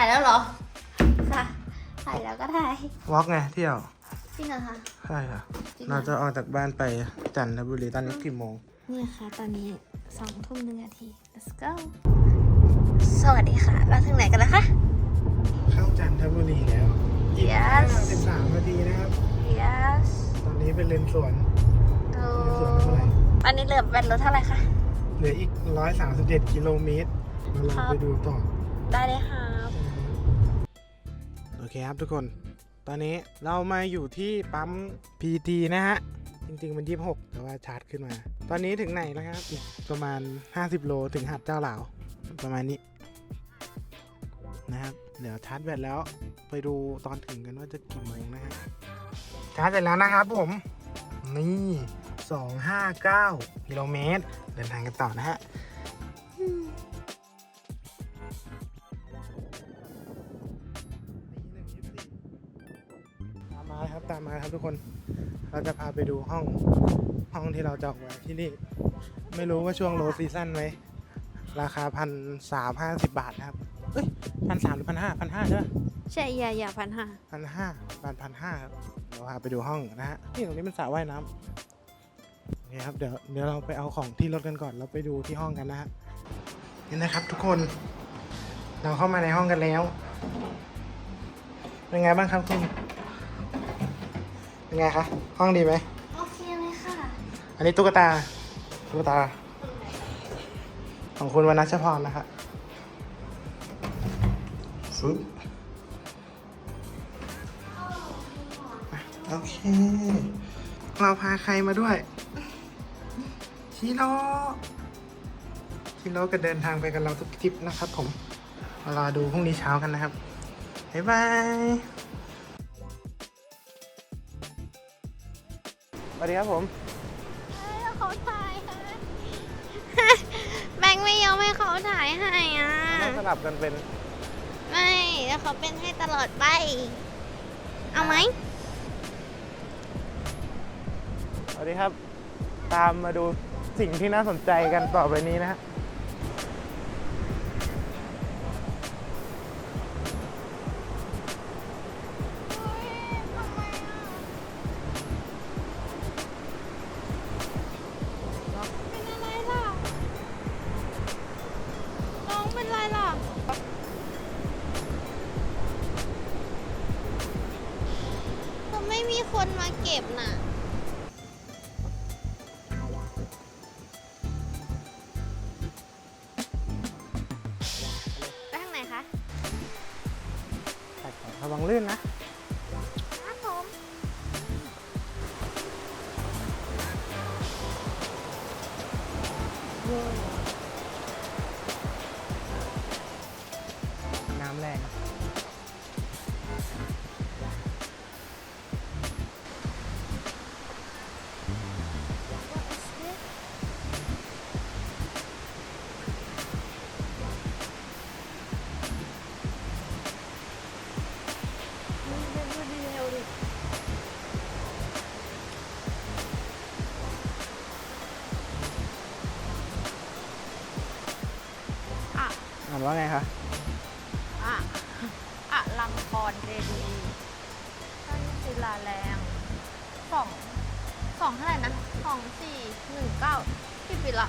ถ่ายแล้วเหรอ ค่ะ ถ่ายแล้วก็ถ่ายวอล์กไงเที่ยว จริงเหรอคะ ใช่ค่ะ จริงเหรอ เราจะออกจากบ้านไปจันทบุรีตอนนี้กี่โมง นี่ค่ะ ตอนนี้สองทุ่มหนึ่งนาที let's go สวัสดีค่ะ เราถึงไหนกันแล้วคะ เข้าจันทบุรีแล้วอีก Yes สิบสามนาทีนะครับ yes ตอนนี้เป็นเลนสวนดูเลนสวนเท่าไหร่อันนี้เหลือแบตรถเท่าไหร่คะ เหลืออีกร้อยสามสิบเอ็ดกิโลเมตร เราลองไปดูต่อ ได้เลยครับโอ เคครับทุกคน ตอนนี้เรามาอยู่ที่ปั๊ม PT นะฮะ จริง ๆ มัน 26 แต่ว่าชาร์จขึ้นมา ตอนนี้ถึงไหนแล้วครับ ประมาณ 50 โลถึงหาดเจ้าหลาวประมาณนี้ นะครับ เดี๋ยวชาร์จแบตแล้วไปดูตอนถึงกันว่าจะกี่โมงนะฮะ ชาร์จเสร็จแล้วนะครับผม นี่ 259กิโลเมตร เดินทางกันต่อนะฮะ ตามมาครับทุกคน เราจะพาไปดูห้องห้องที่เราจองไว้ที่นี่ ไม่รู้ว่าช่วงโลซีซั่นไหม ราคาพันสามห้าสิบบาทนะครับ เอ้ยพันสามหรือพันห้าพันห้าใช่ไหมใช่อย่าอย่าพันห้าพันห้าพันพันห้าครับเดี๋ยวพาไปดูห้องนะฮะนี่ตรงนี้เป็นสระว่ายน้ำโอเคครับเดี๋ยวเดี๋ยวเราไปเอาของที่รถกันก่อนแล้วไปดูที่ห้องกันนะฮะนี่นะครับ ทุกคนเราเข้ามาในห้องกันแล้ว เป็นไงบ้างครับคุณ เป็นไงคะ ห้องดีไหม โอเคเลยค่ะอันนี้ตุ๊กตา ตุ๊กตา ของคุณวนัชพรนะครับฟึ๊บอะโอเค เราพาใครมาด้วย ชิโร่ชิโร่ก็เดินทางไปกับเราทุกทริปนะครับผมมารอดูพรุ่งนี้เช้ากันนะครับ บ๊ายบาย สวัสดีครับผมแล้วเขาถ่ายให้แบงค์ไม่ยอมให้เขาถ่ายให้อะ ต้องสลับกันเป็นไม่แล้วเขาเป็นให้ตลอดไป เอาไหมสวัสดีครับ ตามมาดูสิ่งที่น่าสนใจกันต่อไปนี้นะฮะ ม่มีคนมาเก็บน่ะานว่าไงคะอะอะลังกรเจดีย์ท่านศิลาแรงสองสองเท่าไหร่นะสองสี่หนึ่งเก้าที่ปีละ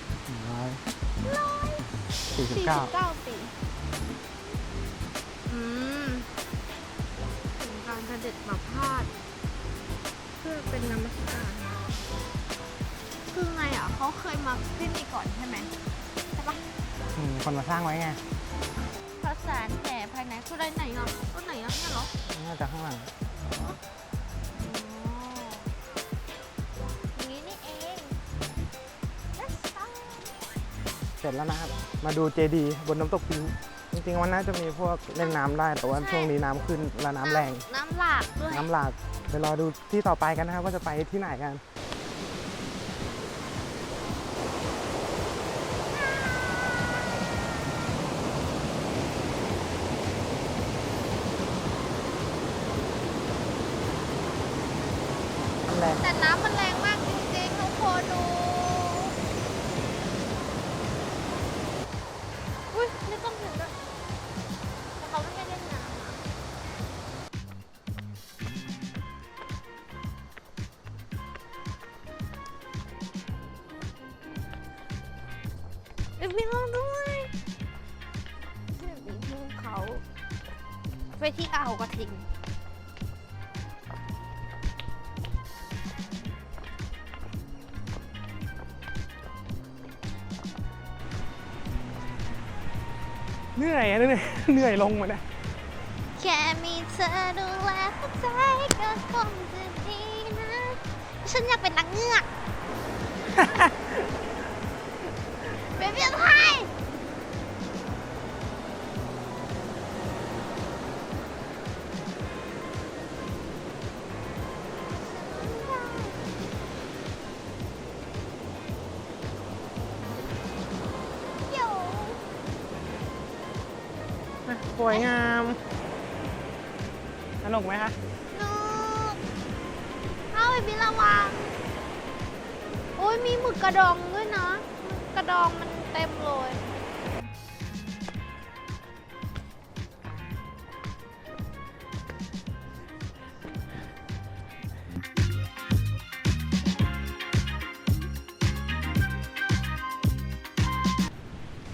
ร้อยร้อยสี่สิบสี่เก้าสิบเก้าปีอืมถึงการเสด็จมาพาดเพื่อเป็นนมัสการคือไงอะเขาเคยมาที่นี่ก่อนใช่ไหมใช่ปะอืมคนมาสร้างไว้ไงพระ สารแห่ภายในคืออะไรไหนอะต้นไหนอะเนี่ยเหรอน่าจะข้างหลังอ๋ออย่างนี้นี่เอง Let's go เสร็จแล้วนะครับ มาดูเจดีย์บนน้ำตกปิงจริงๆวันน่าจะมีพวกเล่นน้ำได้ แต่ว่าช่วงนี้น้ำขึ้นและน้ำแรง น้ำหลากด้วย น้ำหลากเดี๋ยวรอดูที่ต่อไปกันนะครับว่าจะไปที่ไหนกัน แรงแต่น้ำมันแรงมากจริงๆทุกคนดูอุ้ยนี่ต้องถึงด้วยแต่เขาไม่ให้เล่นน้ำอะเดี๋ยวมีลงด้วยเดี๋ยวมีลงเขา ไปที่อ่าวกระทิง เหนื่อยอะเหนื่อยเหนื่อยลงมาเนี่ยแค่มีเธอดูแลหัวใจก็คงจะดีนะฉันอยากเป็นนางเงือกเป็นเพียงไท สวยงาม สนุกไหมคะลูกเอาไปบินระวัง โอ้ยมีหมึกกระดองด้วยนะหมึกกระดองมันเต็มเลย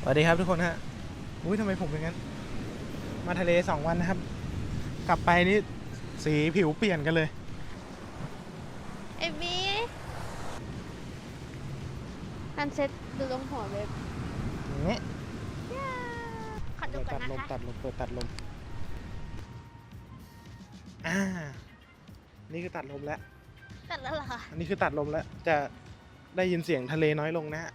สวัสดีครับทุกคนฮะ อุ้ยทำไมผมเป็นงั้น มาทะเลสองวันนะครับ กลับไปนี่สีผิวเปลี่ยนกันเลยไอ้บีอันเซ็ตดูตรงหัวเว็บอย่างนี้ขอดูเปิดก่อตันดลมนะคะตัดลมเปิดตัดลมอ่านี่คือตัดลมแล้วแต่ละเหรอ อันนี้คือตัดลมแล้ว จะได้ยินเสียงทะเลน้อยลงนะฮะ